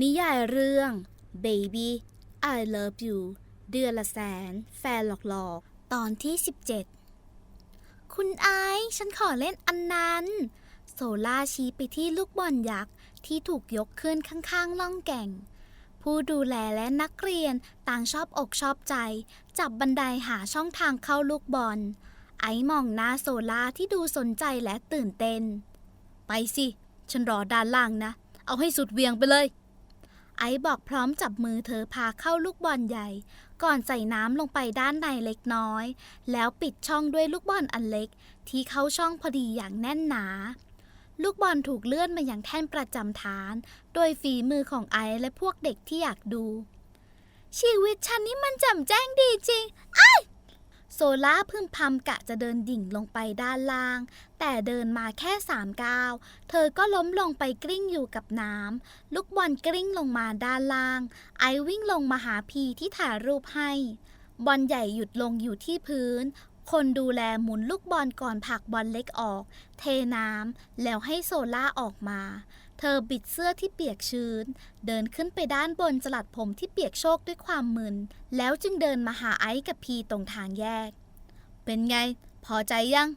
นิยายเรื่อง Baby I Love You เดือนละแสน แฟนหลอกๆ ตอนที่ 17 คุณไอซ์ฉันขอเล่นอันนั้น โซล่าชี้ไปที่ลูกบอลยักษ์ที่ถูกยกขึ้นข้างๆล่องแก่ง ผู้ดูแลและนักเรียนต่างชอบอกชอบใจ จับบันไดหาช่องทางเข้าลูกบอล ไอซ์มองหน้าโซล่าที่ดูสนใจและตื่นเต้น ไปสิ ฉันรอด้านล่างนะ เอาให้สุดเวียงไปเลย ไอซ์บอกพร้อมจับมือเธอพาเข้าลูกบอลใหญ่ ก่อนใส่น้ำลงไปด้านในเล็กน้อย แล้วปิดช่องด้วยลูกบอลอันเล็ก ที่เข้าช่องพอดีอย่างแน่นหนา ลูกบอลถูกเลื่อนมาอย่างแท่นประจำฐาน โดยฝีมือของไอซ์และพวกเด็กที่อยากดู ชีวิตฉันนี่มันแจ่มแจ้งดีจริง โซล่าพึมพำกะจะเดินดิ่งลงไปด้านล่าง แต่เดินมาแค่สามก้าว เธอก็ล้มลงไปกลิ้งอยู่กับน้ำ ลูกบอลกลิ้งลงมาด้านล่าง ไอวิ่งลงมาหาพีที่ถ่ายรูปให้ บอลใหญ่หยุดลงอยู่ที่พื้น คนดูแลหมุนลูกบอลก่อนผลักบอลเล็กออก เทน้ำแล้วให้โซล่าออกมา เธอบิดเสื้อที่เปียกชื้น เดินขึ้นไปด้านบนจลัดผมที่เปียกโชกด้วยความมึน แล้วจึงเดินมาหาไอซ์กับพีตรงทางแยก เป็นไง พอใจยัง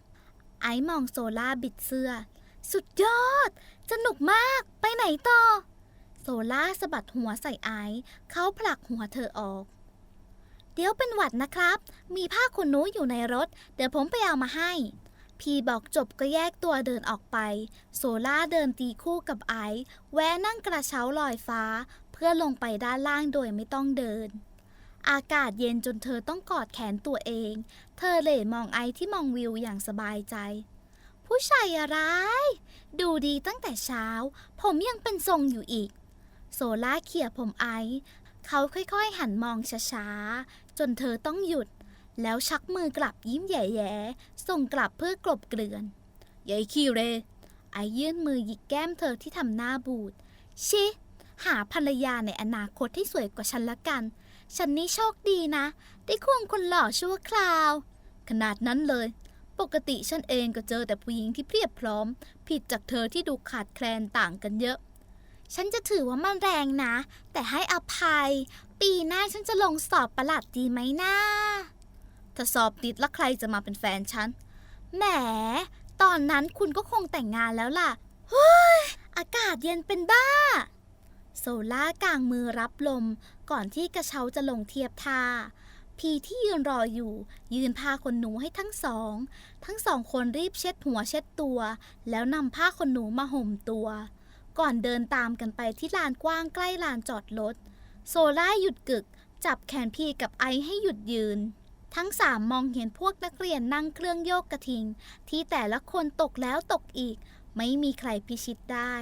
ไอซ์มองโซล่าบิดเสื้อ สุดยอด สนุกมาก ไปไหนต่อ โซล่าสะบัดหัวใส่ไอซ์เขาผลักหัวเธอออก เดี๋ยวเป็นหวัดนะครับ มีผ้าขนหนูอยู่ในรถ เดี๋ยวผมไปเอามาให้ พีบอกจบก็แยกตัวเดินออกไป โซล่าเดินตีคู่กับไอซ์แวะนั่งกระเช้าลอยฟ้า เพื่อลงไปด้านล่างโดยไม่ต้องเดิน อากาศเย็นจนเธอต้องกอดแขนตัวเอง เธอเหล่มองไอซ์ที่มองวิวอย่างสบายใจ ผู้ชายอะไร ดูดีตั้งแต่เช้า ผมยังเป็นทรงอยู่อีก โซล่าเขี่ยผมไอซ์เขาค่อยๆ หันมองช้าๆ จนเธอต้องหยุด แล้วชักมือกลับยิ้มแย่ๆ ส่งกลับเพื่อกลบเกลื่อนยายขี้เรไอยื่นมือหยิกแก้มเธอที่ทำหน้าบูด ชิ หาภรรยาในอนาคตที่สวยกว่าฉันละกัน ฉันนี่โชคดีนะ ได้ควงคนหล่อชั่วคราว ขนาดนั้นเลย ปกติฉันเองก็เจอแต่ผู้หญิงที่เพียบพร้อม ผิดจากเธอที่ดูขาดแคลนต่างกันเยอะ ฉันจะถือว่ามันแรงนะ แต่ให้อภัย ปีหน้าฉันจะลงสอบประหลัดดีไหมนะ ถ้าสอบติดแล้วใครจะมาเป็นแฟนฉัน แหม ตอนนั้นคุณก็คงแต่งงานแล้วล่ะ เฮ้ย อากาศเย็นเป็นบ้า โซล่ากางมือรับลม ก่อนที่กระเช้าจะลงเทียบท่า พีที่ยืนรออยู่ ยืนผ้าขนหนูให้ทั้งสอง ทั้งสองคนรีบเช็ดหัวเช็ดตัว แล้วนำผ้าขนหนูมาห่มตัว ก่อนเดินตามกันไปที่ลานกว้างใกล้ลานจอดรถ โซล่าหยุดกึก จับแขนพีกับไอให้หยุดยืน ทั้งสามมองเห็นพวกนักเรียนนั่งเครื่องโยกกระทิง ที่แต่ละคนตกแล้วตกอีก ไม่มีใครพิชิตได้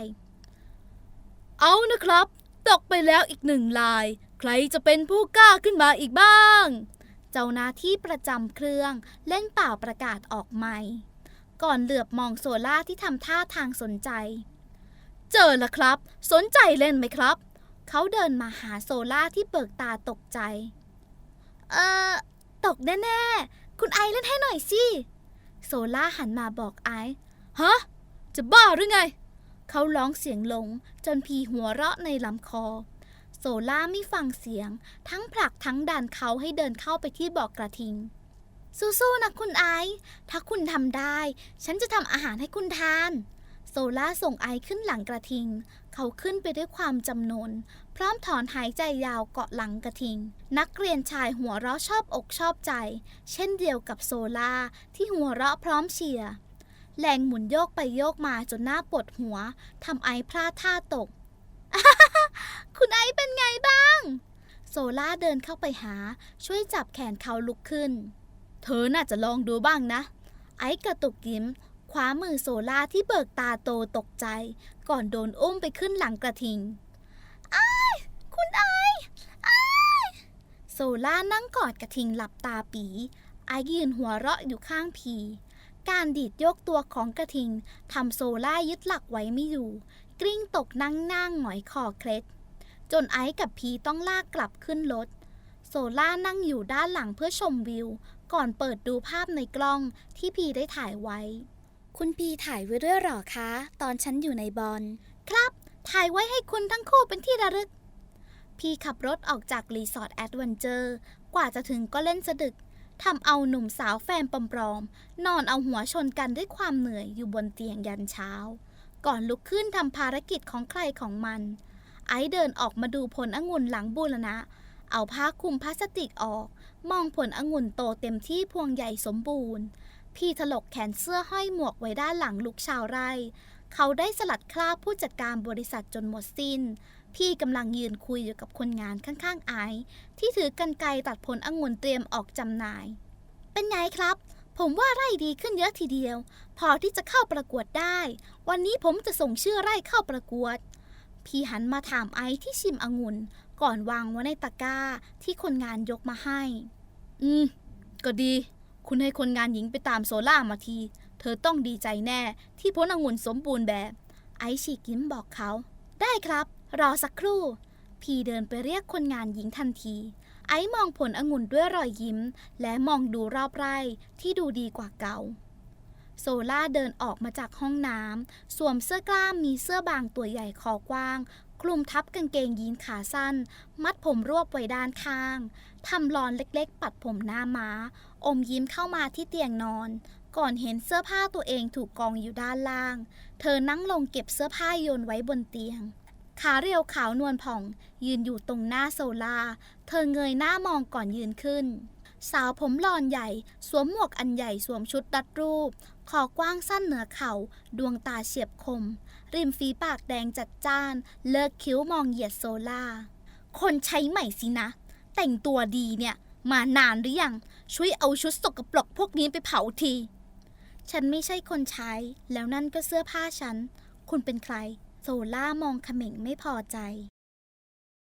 เอานะครับ ตกไปแล้วอีกหนึ่งลาย ใครจะเป็นผู้กล้าขึ้นมาอีกบ้าง เจ้าหน้าที่ประจำเครื่องเล่นเป่าประกาศออกใหม่ ก่อนเหลือบมองโซล่าที่ทำท่าทางสนใจ เจอละครับ สนใจเล่นไหมครับ เขาเดินมาหาโซล่าที่เบิกตาตกใจ เอ่อ ตกแน่ๆ คุณไอเล่นให้หน่อยสิ โซล่าหันมาบอกไอซ์ฮะ จะบ้าหรือไง เขาร้องเสียงลงจนพีหัวเราะในลำคอ โซล่าไม่ฟังเสียง ทั้งผลักทั้งดันเขาให้เดินเข้าไปที่บอกกระทิง สู้ๆนะคุณไอซ์ถ้าคุณทำได้ ฉันจะทำอาหารให้คุณทาน โซล่าส่งไอขึ้นหลังกระทิง เขาขึ้นไปด้วยความจำนน พร้อมถอนหายใจยาวเกาะหลังกระทิง นักเรียนชายหัวเราะชอบอกชอบใจ เช่นเดียวกับโซล่าที่หัวเราะพร้อมเชียร์แรงหมุนโยกไปโยกมาจนหน้าปวดหัวทำไอพลาดท่าตก คุณไอเป็นไงบ้าง โซล่าเดินเข้าไปหา ช่วยจับแขนเขาลุกขึ้น เธอน่าจะลองดูบ้างนะ ไอกระตุกยิ้ม คว้ามือโซล่าที่เบิกตาโตตกใจ ก่อนโดนอุ้มไปขึ้นหลังกระทิงไอ้คุณไอ้ไอ้โซล่านั่งกอดกระทิงหลับตาปีไอ้ยืนหัวเราะอยู่ข้างพีการดีดโยกตัวของกระทิงทำโซล่ายึดหลักไว้ไม่อยู่ กลิ้งตกนั่งนั่งหงอยคอเคล็ด จนไอซ์กับพีต้องลากกลับขึ้นรถ โซล่านั่งอยู่ด้านหลังเพื่อชมวิว ก่อนเปิดดูภาพในกล้องที่พีได้ถ่ายไว้ คุณพีถ่ายไว้ด้วยหรอคะ ตอนฉันอยู่ในบอลครับ ถ่ายไว้ให้คุณทั้งคู่เป็นที่ระลึก พี่ขับรถออกจากรีสอร์ทแอดเวนเจอร์ กว่าจะถึงก็เล่นสะดึกทำเอาหนุ่มสาวแฟนปลอมๆ นอนเอาหัวชนกันด้วยความเหนื่อยอยู่บนเตียงยันเช้า ก่อนลุกขึ้นทำภารกิจของใครของมัน ไอเดินออกมาดูผลองุ่นหลังบูรณะ เอาผ้าคลุมพลาสติกออก มองผลองุ่นโตเต็มที่พวงใหญ่สมบูรณ์ พี่ถลกแขนเสื้อห้อยหมวกไว้ด้านหลังลูกชาวไร่ เขาได้สลัดคราบผู้จัดการบริษัทจนหมดสิ้น พี่กำลังยืนคุยอยู่กับคนงานข้างๆไอซ์ที่ถือกันไกรตัดผลองุ่นเตรียมออกจำหน่าย เป็นไงครับ ผมว่าไร่ดีขึ้นเยอะทีเดียว พอที่จะเข้าประกวดได้ วันนี้ผมจะส่งชื่อไร่เข้าประกวด พี่หันมาถามไอซ์ที่ชิมองุ่นก่อนวางไว้ในตะกร้าที่คนงานยกมาให้ อืม ก็ดี คุณให้คนงานหญิงไปตามโซล่ามาที เธอต้องดีใจแน่ที่ผลองุ่นสมบูรณ์แบบ ไอซ์ฉีกิมบอกเขา ได้ครับ รอสักครู่ พี่เดินไปเรียกคนงานหญิงทันที ไอมองผลองุ่นด้วยรอยยิ้ม และมองดูรอบไร่ที่ดูดีกว่าเก่า โซล่าเดินออกมาจากห้องน้ำสวมเสื้อกล้ามมีเสื้อบางตัวใหญ่คอกว้าง คลุมทับกางเกงยีนขาสั้น มัดผมรวบไว้ด้านข้าง ทำรอนเล็กๆ ปัดผมหน้าม้า อมยิ้มเข้ามาที่เตียงนอน ก่อนเห็นเสื้อผ้าตัวเองถูกกองอยู่ด้านล่าง เธอนั่งลงเก็บเสื้อผ้าโยนไว้บนเตียง ขาเรียวขาวนวลผ่อง ยืนอยู่ตรงหน้าโซลา เธอเงยหน้ามองก่อนยืนขึ้น สาวผมหลอนใหญ่ สวมหมวกอันใหญ่สวมชุดรัดรูป คอกว้างสั้นเหนือเข่า ดวงตาเฉียบคม ริมฝีปากแดงจัดจ้าน เลิกคิ้วมองเหยียดโซล่า คนใช้ใหม่สินะ แต่งตัวดีเนี่ย มานานหรือยัง ช่วยเอาชุดสกปรกพวกนี้ไปเผาที ฉันไม่ใช่คนใช้ แล้วนั่นก็เสื้อผ้าฉัน คุณเป็นใคร โซล่ามองเขม่งไม่พอใจ